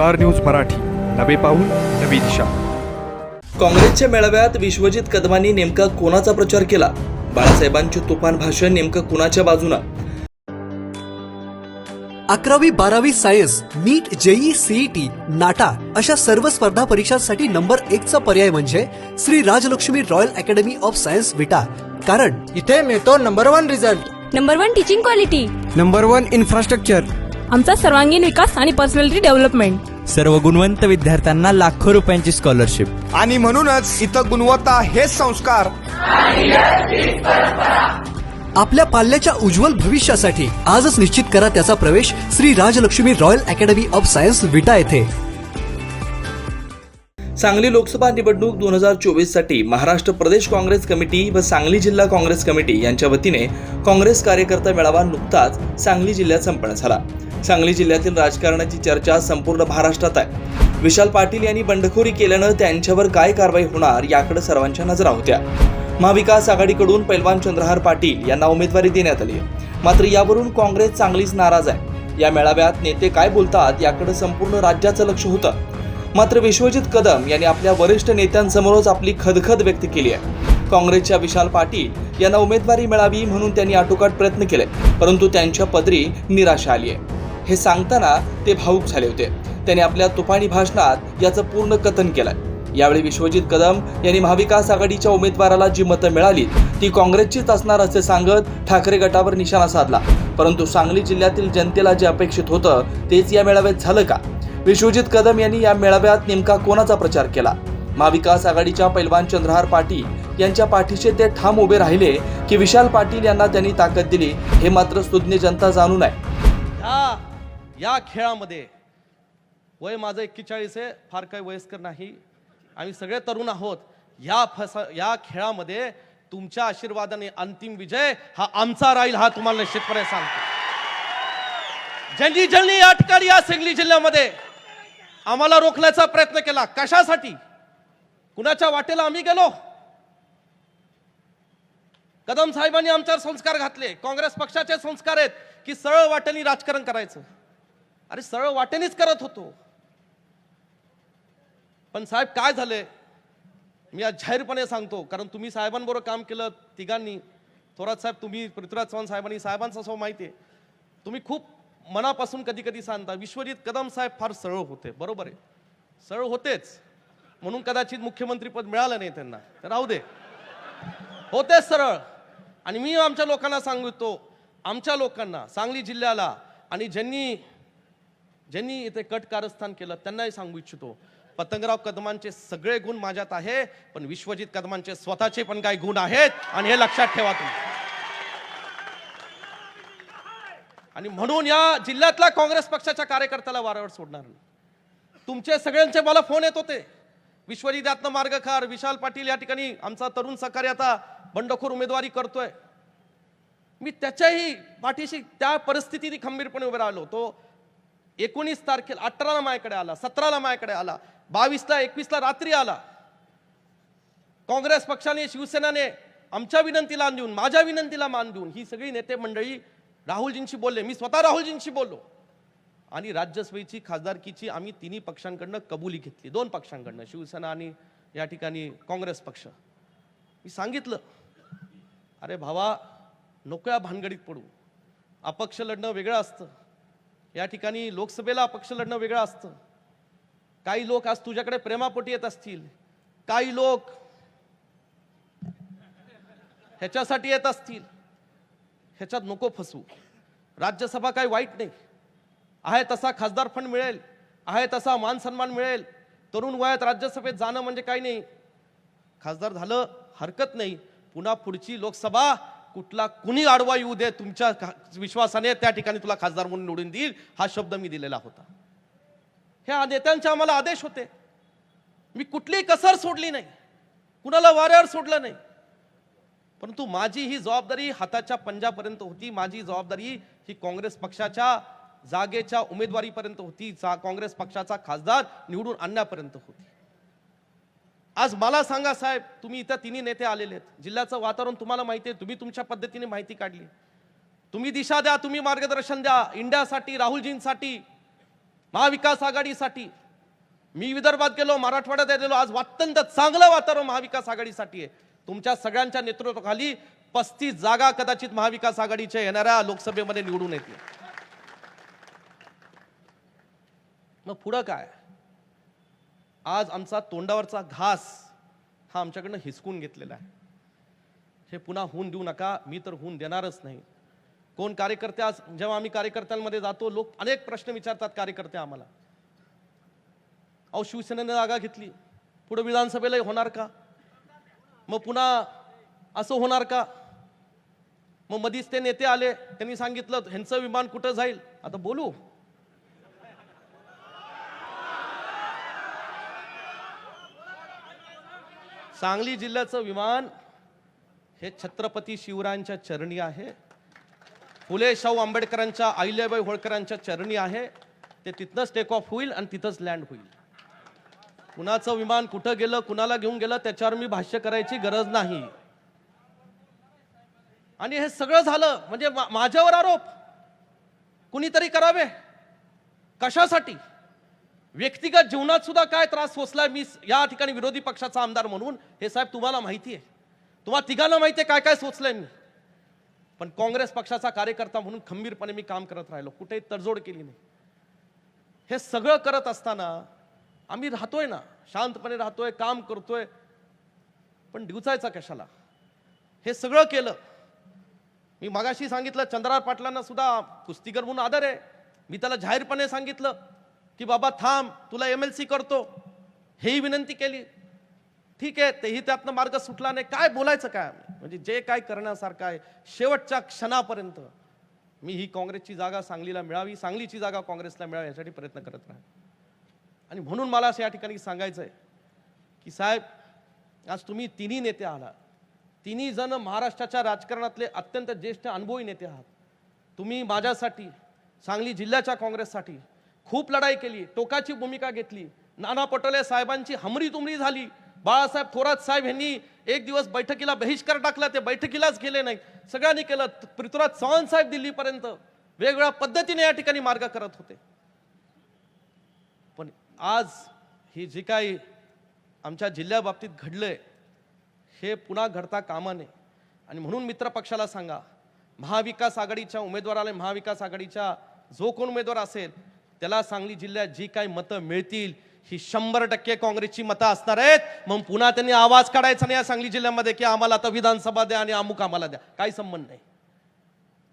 Star news Marathi. नवे पाऊल नवी दिशा. काँग्रेसच्या मेळाव्यात विश्वजित कदमांनी नेमका कोणाचा प्रचार केला? बाळासाहेबांचे तुफान भाषण नेमकं कुणाच्या बाजूनं? अकरावी बारावी science NEET JEE CET NATA अशा सर्व स्पर्धा परीक्षांसाठी नंबर एकचा पर्याय म्हणजे Shri Rajalakshmi royal academy of science Vita. कारण इथे मिळतो number one result. Number one teaching quality. Number one infrastructure. आमचा सर्वांगीण विकास आणि पर्सनॅलिटी डेव्हलपमेंट. सर्व गुणवंत विद्यार्थ्यांना लाखो रुपयांची स्कॉलरशिप आणि म्हणूनच इथं गुणवत्ता हेच संस्कार. आपल्या पाल्याच्या उज्ज्वल भविष्यासाठी आजच निश्चित करा त्याचा प्रवेश Shri Rajalakshmi royal academy of science Vita येथे. सांगली लोकसभा निवडणूक दोन हजार चोवीससाठी महाराष्ट्र प्रदेश काँग्रेस कमिटी व सांगली जिल्हा काँग्रेस कमिटी यांच्या वतीने काँग्रेस कार्यकर्ता मेळावा नुकताच सांगली जिल्ह्यात संपन्न झाला. सांगली जिल्ह्यातील राजकारणाची चर्चा संपूर्ण महाराष्ट्रात आहे. विशाल पाटील यांनी बंडखोरी केल्यानं त्यांच्यावर काय कारवाई होणार याकडे सर्वांच्या नजरा होत्या. महाविकास आघाडीकडून पैलवान चंद्रहार पाटील यांना उमेदवारी देण्यात आली. मात्र यावरून काँग्रेस चांगलीच नाराज आहे. या मेळाव्यात नेते काय बोलतात याकडे संपूर्ण राज्याचं लक्ष होतं. मात्र विश्वजित कदम यांनी आपल्या वरिष्ठ नेत्यांसमोरच आपली खदखद व्यक्त केली आहे. काँग्रेसच्या विशाल पाटील यांना उमेदवारी मिळावी म्हणून त्यांनी आटोकाट प्रयत्न केले परंतु त्यांच्या पदरी निराशा आली आहे. हे सांगताना ते भावूक झाले होते. त्यांनी आपल्या तुफानी भाषणात याचं पूर्ण कथन केलं यावेळी विश्वजित कदम यांनी महाविकास आघाडीच्या उमेदवाराला जी मतं मिळाली ती काँग्रेसचीच असणार असे सांगत ठाकरे गटावर निशाणा साधला. परंतु सांगली जिल्ह्यातील जनतेला जे अपेक्षित होतं तेच या मेळाव्यात झालं का? विश्वजित कदम यांनी या मेळाव्यात नेमका कोणाचा प्रचार केला? महाविकास आघाडीच्या पैलवान चंद्रहार पाटील यांच्या पाठीशी ते ठाम उभे राहिले की विशाल पाटील यांना त्यांनी ताकद दिली हे मात्र सुज्ञ जनता जाणू नये. या खेळामध्ये वय माझं एक्केचाळीस आहे फार काही वयस्कर नाही. आम्ही सगळे तरुण आहोत. या फस या खेळामध्ये तुमच्या आशीर्वादाने अंतिम विजय हा आमचा राहील हा तुम्हाला निश्चितपणे सांगतो. ज्यांनी ज्यांनी या ठिकाणी या सांगली जिल्ह्यामध्ये. आम्हाला रोखण्याचा प्रयत्न केला. कशासाठी? कुणाच्या वाटेला आम्ही गेलो? कदम साहेबांनी आमच्यावर संस्कार घातले. काँग्रेस पक्षाचे संस्कार आहेत की सरळ वाटेने राजकारण करायचं. अरे सरळ वाटेनेच करत होतो. पण साहेब काय झाले? मी आज जाहीरपणे सांगतो कारण तुम्ही साहेबांबरोबर काम केलं तिघांनी. थोरात साहेब तुम्ही पृथ्वीराज चव्हाण साहेबांनी साहेबांचा स्वभाव माहिती आहे. तुम्ही खूप मनापासून कधी कधी सांगता विश्वजित कदम साहेब फार सरळ होते. बरोबर आहे. सरळ होतेच. म्हणून कदाचित मुख्यमंत्रीपद मिळालं नाही त्यांना. तर राहू दे. होतेच सरळ. आणि मी आमच्या लोकांना सांगतो आमच्या लोकांना सांगली जिल्ह्याला आणि ज्यांनी ज्यांनी इथे कट कारस्थान केलं त्यांनाही सांगू इच्छितो पतंगराव कदमांचे सगळे गुण माझ्यात आहे पण विश्वजित कदमांचे स्वतःचे पण काही गुण आहेत आणि हे लक्षात ठेवा तुम्ही. आणि म्हणून या जिल्ह्यातल्या काँग्रेस पक्षाच्या कार्यकर्त्याला वारंवार सोडणार नाही. तुमचे सगळ्यांचे मला फोन येत होते. विश्वजित यातनं मार्गखार विशाल पाटील या ठिकाणी आमचा तरुण सहकारी आता बंडखोर उमेदवारी करतोय. मी त्याच्याही पाठीशी त्या परिस्थितीने खंबीरपणे उभे राहिलो तो एकोणीस तारखेला अठराला माझ्याकडे आला सतराला माझ्याकडे आला बावीसला एकवीसला रात्री आला. काँग्रेस पक्षाने शिवसेनाने आमच्या विनंतीला मान देऊन माझ्या विनंतीला मान देऊन ही सगळी नेते मंडळी राहुलजींशी बोलले. मी स्वतः राहुलजींशी बोललो. आणि राज्यसभेची खासदारकीची आम्ही तिन्ही पक्षांकडनं कबुली घेतली. दोन पक्षांकडनं शिवसेना आणि या ठिकाणी काँग्रेस पक्ष. मी सांगितलं अरे भावा नको या भानगडीत पडू. अपक्ष लढणं वेगळं असतं. या ठिकाणी लोकसभेला अपक्ष लढणं वेगळं असतं. काही लोक आज तुझ्याकडे प्रेमापोटी येत असतील. काही लोक ह्याच्यासाठी येत असतील. ह्याच्यात नको फसू. राज्यसभा काही वाईट नाही. आहे तसा खासदार फंड मिळेल. आहे तसा मान सन्मान मिळेल. तरुण वयात राज्यसभेत जाणं म्हणजे काही नाही. खासदार झालं हरकत नाही. पुन्हा पुढची लोकसभा कुठला कुणी आडवा येऊ दे तुमच्या विश्वासाने त्या ठिकाणी तुला खासदार म्हणून निवडून देईल हा शब्द मी दिलेला होता. ह्या नेत्यांचे आम्हाला आदेश होते. मी कुठलीही कसर सोडली नाही. कुणाला वाऱ्यावर सोडलं नाही. परंतु माझी ही जबाबदारी हाताच्या पंजापर्यंत होती. माझी जबाबदारी ही काँग्रेस पक्षाच्या जागेच्या उमेदवारीपर्यंत होती. जा काँग्रेस पक्षाचा खासदार निवडून आणण्यापर्यंत होती. आज मला सांगा साहेब तुम्ही इथं तिन्ही नेते आलेले आहेत. जिल्ह्याचं वातावरण तुम्हाला माहिती आहे तुम्ही तुमच्या पद्धतीने माहिती काढली. तुम्ही दिशा द्या तुम्ही मार्गदर्शन द्या इंडियासाठी राहुलजींसाठी महाविकास आघाडीसाठी. मी विदर्भात गेलो मराठवाड्यात गेलो आज अत्यंत चांगलं वातावरण महाविकास आघाडीसाठी आहे. तुमच्या सगळ्यांच्या नेतृत्वाखाली पस्तीस जागा कदाचित महाविकास आघाडीच्या येणाऱ्या लोकसभेमध्ये निवडून येतील. मग पुढं काय? आज आमचा तोंडावरचा घास हा आमच्याकडनं हिसकून घेतलेला आहे. हे पुन्हा होऊन देऊ नका मी तर होऊन देणारच नाही. कोण कार्यकर्ते आज जेव्हा आम्ही कार्यकर्त्यांमध्ये जातो लोक अनेक प्रश्न विचारतात कार्यकर्ते आम्हाला. अहो शिवसेनेने जागा घेतली. पुढे विधानसभेला होणार का? मग पुन्हा असं होणार का? मग मधीच ते नेते आले त्यांनी सांगितलं ह्यांचं विमान कुठं जाईल? आता बोलू. सांगली जिल्ह्याचं विमान हे छत्रपती शिवरायांच्या चरणी आहे. फुले शाहू आंबेडकरांच्या अहिल्याबाई होळकरांच्या चरणी आहे. ते तिथनंच टेक ऑफ होईल आणि तिथंच लँड होईल. कुणाचं विमान कुठं गेलं कुणाला घेऊन गेलं त्याच्यावर मी भाष्य करायची गरज नाही. आणि हे सगळं झालं म्हणजे मा- माझ्यावर आरोप. कुणीतरी करावे? कशासाठी? व्यक्तिगत जीवनात सुद्धा काय त्रास सोसलाय मी या ठिकाणी विरोधी पक्षाचा आमदार म्हणून हे साहेब तुम्हाला माहिती आहे. तुम्हाला तिघांना माहिती आहे काय काय सोचलंय मी. पण काँग्रेस पक्षाचा कार्यकर्ता म्हणून खंबीरपणे मी काम करत राहिलो. कुठेही तडजोड केली नाही. हे सगळं करत असताना आम्ही राहतोय ना शांतपणे राहतोय काम करतोय. पण दिवसायचा कशाला? हे सगळं केलं. मी मगाशी सांगितलं चंद्रार पाटलांना सुद्धा कुस्तीकर म्हणून आदर आहे. मी त्याला जाहीरपणे सांगितलं. की बाबा थांब तुला एम एल सी करतो. हेही विनंती केली. ठीक आहे तेही त्यातनं मार्ग सुटला नाही. काय बोलायचं काय? म्हणजे जे काय करण्यासारखं आहे शेवटच्या क्षणापर्यंत मी ही काँग्रेसची जागा सांगलीला मिळावी सांगलीची जागा काँग्रेसला मिळावी यासाठी प्रयत्न करत राहील आणि म्हणून मला असं या ठिकाणी सांगायचं आहे की साहेब आज तुम्ही तिन्ही नेते आहात तिन्ही जण महाराष्ट्राच्या राजकारणातले अत्यंत ज्येष्ठ अनुभवी नेते आहात. तुम्ही माझ्यासाठी सांगली जिल्ह्याच्या काँग्रेससाठी खूप लढाई केली टोकाची भूमिका घेतली. नाना पटोले साहेबांची हमरी तुमरी झाली. बाळासाहेब थोरात साहेब यांनी एक दिवस बैठकीला बहिष्कार टाकला ते बैठकीलाच गेले नाही सगळ्यांनी केलं. पृथ्वीराज चव्हाण साहेब दिल्लीपर्यंत वेगवेगळ्या पद्धतीने या ठिकाणी मार्ग करत होते. पण आज ही जी काही आमच्या जिल्ह्याबाबतीत घडलंय हे पुन्हा घडता कामा नये. आणि म्हणून मित्रपक्षाला सांगा महाविकास आघाडीच्या उमेदवाराला महाविकास आघाडीच्या जो कोण उमेदवार असेल त्याला सांगली जिल्ह्यात जी काही मतं मिळतील ही शंभर टक्के काँग्रेसची मतं असणार आहेत. मग पुन्हा त्यांनी आवाज काढायचा नाही या सांगली जिल्ह्यामध्ये की आम्हाला आता विधानसभा द्या आणि अमुक आम्हाला द्या. काही संबंध नाही.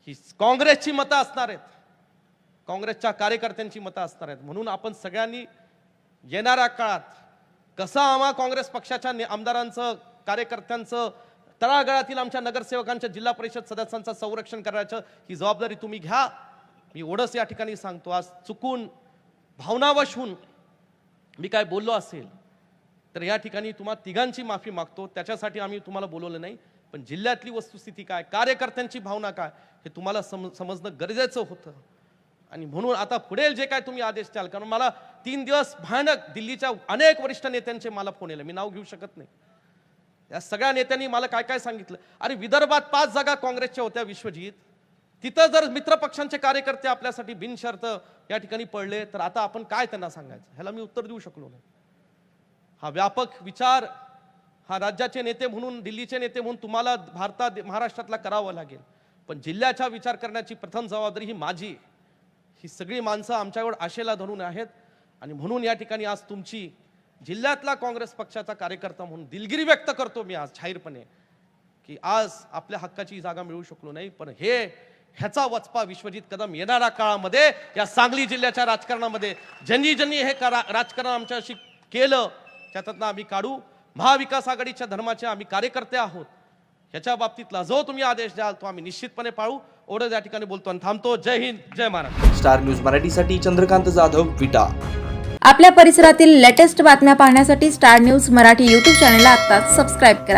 ही काँग्रेसची मतं असणार आहेत. काँग्रेसच्या कार्यकर्त्यांची मतं असणार आहेत. म्हणून आपण सगळ्यांनी येणाऱ्या काळात कसं आम्हा काँग्रेस पक्षाच्या आमदारांचं कार्यकर्त्यांचं तळागाळातील आमच्या नगरसेवकांच्या जिल्हा परिषद सदस्यांचं संरक्षण करायचं ही जबाबदारी तुम्ही घ्या. मी ओढस या ठिकाणी सांगतो. आज चुकून भावनावश होऊन मी काय बोललो असेल तर या ठिकाणी तुम्हा तिघांची माफी मागतो. त्याच्यासाठी आम्ही तुम्हाला बोलवलं नाही पण जिल्ह्यातली वस्तुस्थिती काय कार्यकर्त्यांची भावना काय हे तुम्हाला सम समजणं गरजेचं होतं. आणि म्हणून आता पुढे जे काय तुम्ही आदेश द्याल कारण मला तीन दिवस भयानक दिल्लीच्या अनेक वरिष्ठ नेत्यांचे मला फोन येले मी नाव घेऊ शकत नाही. या सगळ्या नेत्यांनी मला काय काय सांगितलं? अरे विदर्भात पाच जागा काँग्रेसच्या होत्या विश्वजीत. तिथं जर मित्रपक्षांचे कार्यकर्ते आपल्यासाठी बिनशर्त या ठिकाणी पडले तर आता आपण काय त्यांना सांगायचं? ह्याला मी उत्तर देऊ शकलो नाही. हा व्यापक विचार हा राज्याचे नेते म्हणून दिल्लीचे नेते म्हणून तुम्हाला भारतात महाराष्ट्रातला करावा लागेल. पण जिल्ह्याचा विचार करण्याची प्रथम जबाबदारी ही माझी ही सगळी माणसं आमच्यावर आशेला धरून आहेत. आणि म्हणून या ठिकाणी आज तुमची जिल्ह्यातला काँग्रेस पक्षाचा कार्यकर्ता म्हणून दिलगिरी व्यक्त करतो मी आज जाहीरपणे की आज आपल्या हक्काची जागा मिळू शकलो नाही. पण हे ह्याचा वचपा विश्वजित कदम येणाऱ्या काळामध्ये या सांगली जिल्ह्याच्या राजकारणामध्ये ज्यांनी ज्यांनी हे करा राजकारण आमच्याशी केलं त्याच्यातनं आम्ही काढू. महाविकास आघाडीच्या धर्माचे आम्ही कार्यकर्ते आहोत. ह्याच्या बाबतीतला जो तुम्ही आदेश द्याल तो आम्ही निश्चितपणे पाळू. एवढं या ठिकाणी बोलतो आणि थांबतो. जय हिंद जय महाराष्ट्र. स्टार न्यूज मराठीसाठी चंद्रकांत जाधव विटा. आपल्या परिसरातील लेटेस्ट बातम्या पाहण्यासाठी स्टार न्यूज मराठी यूट्यूब चॅनलला आत्ताच सबस्क्राईब करा.